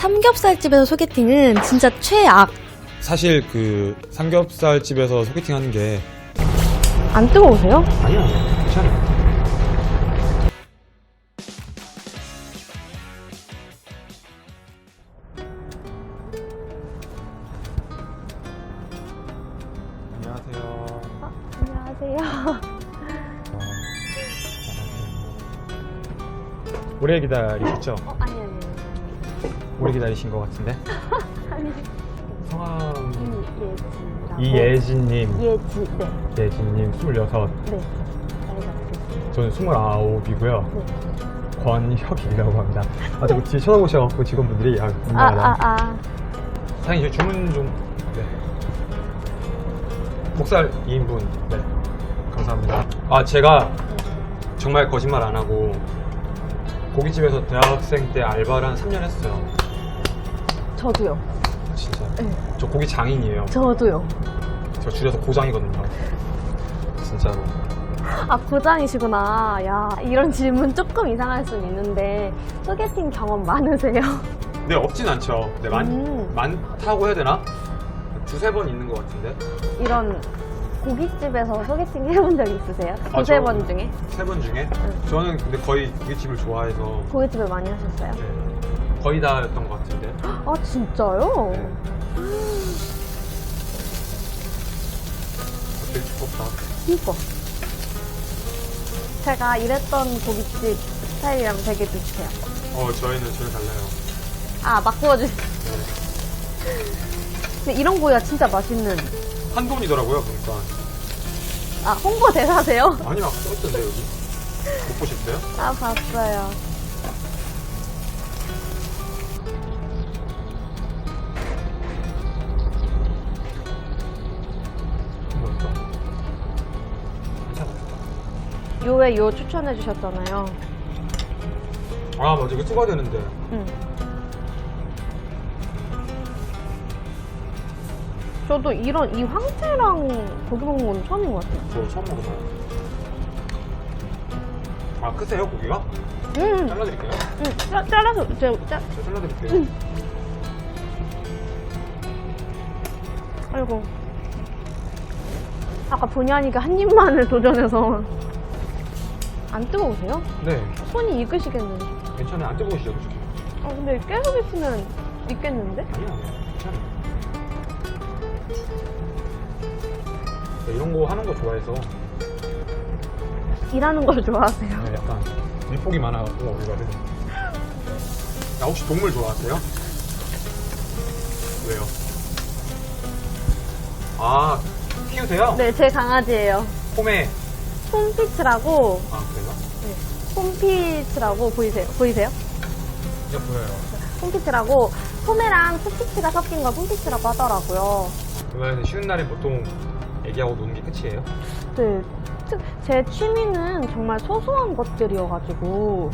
삼겹살집에서 소개팅은 진짜 최악. 사실 그 삼겹살 집에서 소개팅 하는 게 안 뜨거우세요? 아니야 괜찮아 안녕하세요 안녕하세요. 오래 기다리셨죠? 어, 아니, 아니, 오래 기다리신 것 같은데 아니. 성함. 이예진님 예지, 네. 예진님 26 네. 어떻게 저는 29이고요 네. 권혁이라고 합니다 아 자꾸 뒤에 쳐다보셔갖고 직원분들이 아 아, 민망하다 아, 아. 사장님 저 주문 좀 네. 목살 2인분 네 감사합니다 아 제가 정말 거짓말 안 하고 고깃집에서 대학생 때 알바를 한 3년 했어요 저도요. 진짜 네. 저 고기 장인이에요 저도요. 저 줄여서 고장이거든요 진짜로 아, 고장이시구나. 야, 이런 질문 조금 이상할 수는 있는데, 소개팅 경험 많으세요? 네 없진 않죠 네 많, 음. 많다고 해야 되나? 두세 번 있는 것 같은데 이런 고깃집에서 소개팅 해본 적 있으세요? 아, 두세 저- 번 중에? 세 번 중에 저는 근데 거의 고깃집을 좋아해서 고깃집을 많이 하셨어요? 네, 거의 다였던 것 아, 진짜요? 네. 되게 두껍다 이뻐. 제가 일했던 고깃집 스타일이랑 되게 비슷해요. 어 저희는 전혀 달라요 아, 막 구워주세요. 네. 근데 이런 고기가 진짜 맛있는. 한 돈이더라고요 보니까 아, 홍보 대사세요? 아니 막 써있던데 여기 못 보셨어요? 아, 봤어요. 요에 요 추천해 주셨잖아요. 아 맞아 이거 찍어야 되는데 응. 저도 이런 이 황태랑 고기 먹는 건 처음인 것 같아요. 저 처음 먹어봐요 아 크세요 고기가? 응, 잘라드릴게요 응, 짜, 잘라서 제가 짜, 저 잘라드릴게요 아이고. 아까 본의 아니게 한 입만을 도전해서 안 뜨거우세요? 네 손이 익으시겠는데. 괜찮아요 안 뜨거우시죠? 그죠? 아 근데 계속 있으면 익겠는데? 아니야 아니야 괜찮아요 네, 이런 거 하는 거 좋아해서 일하는 걸 좋아하세요? 네, 약간 일복이 많아갖고 우리가는 야 혹시 동물 좋아하세요? 왜요? 아 키우세요? 네, 제 강아지예요. 홈에 홈피츠라고, 아 그래요? 홈피츠라고 보이세요? 보이세요? 네 보여요 홈피츠라고 소매랑 스피츠가 섞인 걸 홈피츠라고 하더라고요. 그러면 쉬는 날에 보통 애기하고 노는 게 끝이에요? 네, 특- 제 취미는 정말 소소한 것들이어가지고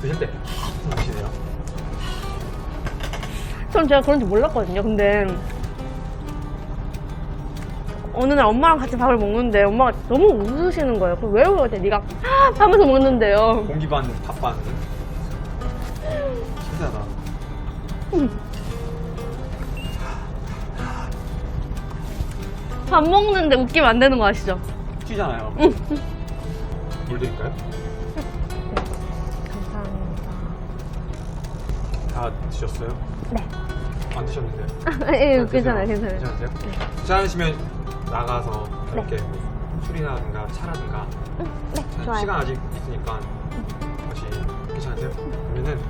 드실 때 드시네요 전 제가 그런지 몰랐거든요. 근데 어느 날 엄마랑 같이 밥을 먹는데 엄마가 너무 웃으시는 거예요. 그래서 왜 그러지? 네가 하면서 먹는데요. 공기 반, 밥 반. 신기하다. 밥 먹는데 웃기면 안 되는 거 아시죠? 튀잖아요. 물 드릴까요? 감사합니다. 다 드셨어요? 네. 안 드셨는데. 예, 아, 괜찮아요, 드세요. 괜찮아요. 괜찮으세요? 괜찮으시면 나가서 네. 이렇게 뭐 술이라든가 차라든가 네, 자, 좋아요. 시간 아직 있으니까 다시 괜찮으세요? 그러면은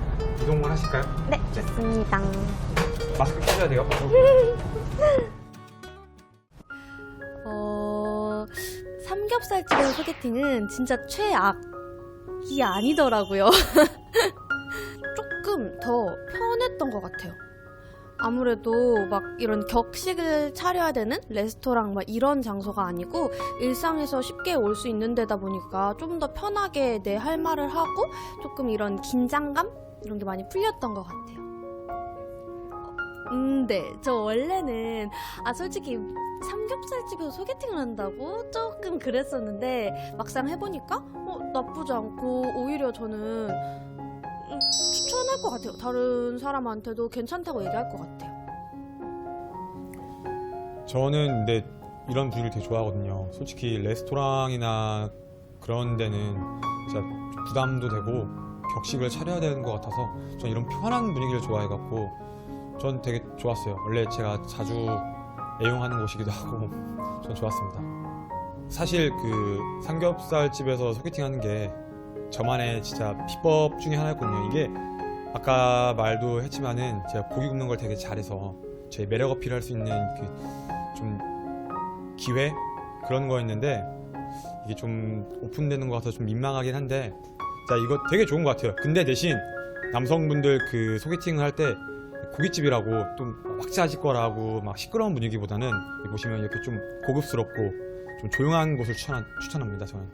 이동을 하실까요? 네, 좋습니다. 마스크 끼셔야 돼요. 어, 삼겹살집에서 소개팅은 진짜 최악이 아니더라고요. 조금 더 편했던 것 같아요. 아무래도 막 이런 격식을 차려야 되는 레스토랑 막 이런 장소가 아니고 일상에서 쉽게 올 수 있는 데다 보니까 좀 더 편하게 내 할 말을 하고 조금 이런 긴장감 이런 게 많이 풀렸던 것 같아요. 음, 네. 저 원래는 아 솔직히 삼겹살집에서 소개팅을 한다고 조금 그랬었는데 막상 해보니까 어, 나쁘지 않고 오히려 저는 음, 것 같아요. 다른 사람한테도 괜찮다고 얘기할 것 같아요. 저는 근데 이런 분위기를 되게 좋아하거든요. 솔직히 레스토랑이나 그런 데는 진짜 부담도 되고 격식을 차려야 되는 것 같아서 전 이런 편한 분위기를 좋아해갖고 전 되게 좋았어요. 원래 제가 자주 애용하는 곳이기도 하고 전 좋았습니다. 사실 그 삼겹살 집에서 소개팅 하는 게 저만의 진짜 비법 중에 하나였거든요. 이게 아까 말도 했지만은 제가 고기 굽는 걸 되게 잘해서 제 매력 어필할 수 있는 그 좀 기회 그런 거였는데 이게 좀 오픈되는 것 같아서 좀 민망하긴 한데 자 이거 되게 좋은 것 같아요. 근데 대신 남성분들 그 소개팅을 할 때 고깃집이라고 좀 확자지 거라고 막 시끄러운 분위기보다는 보시면 이렇게 좀 고급스럽고 좀 조용한 곳을 추천, 추천합니다 저는.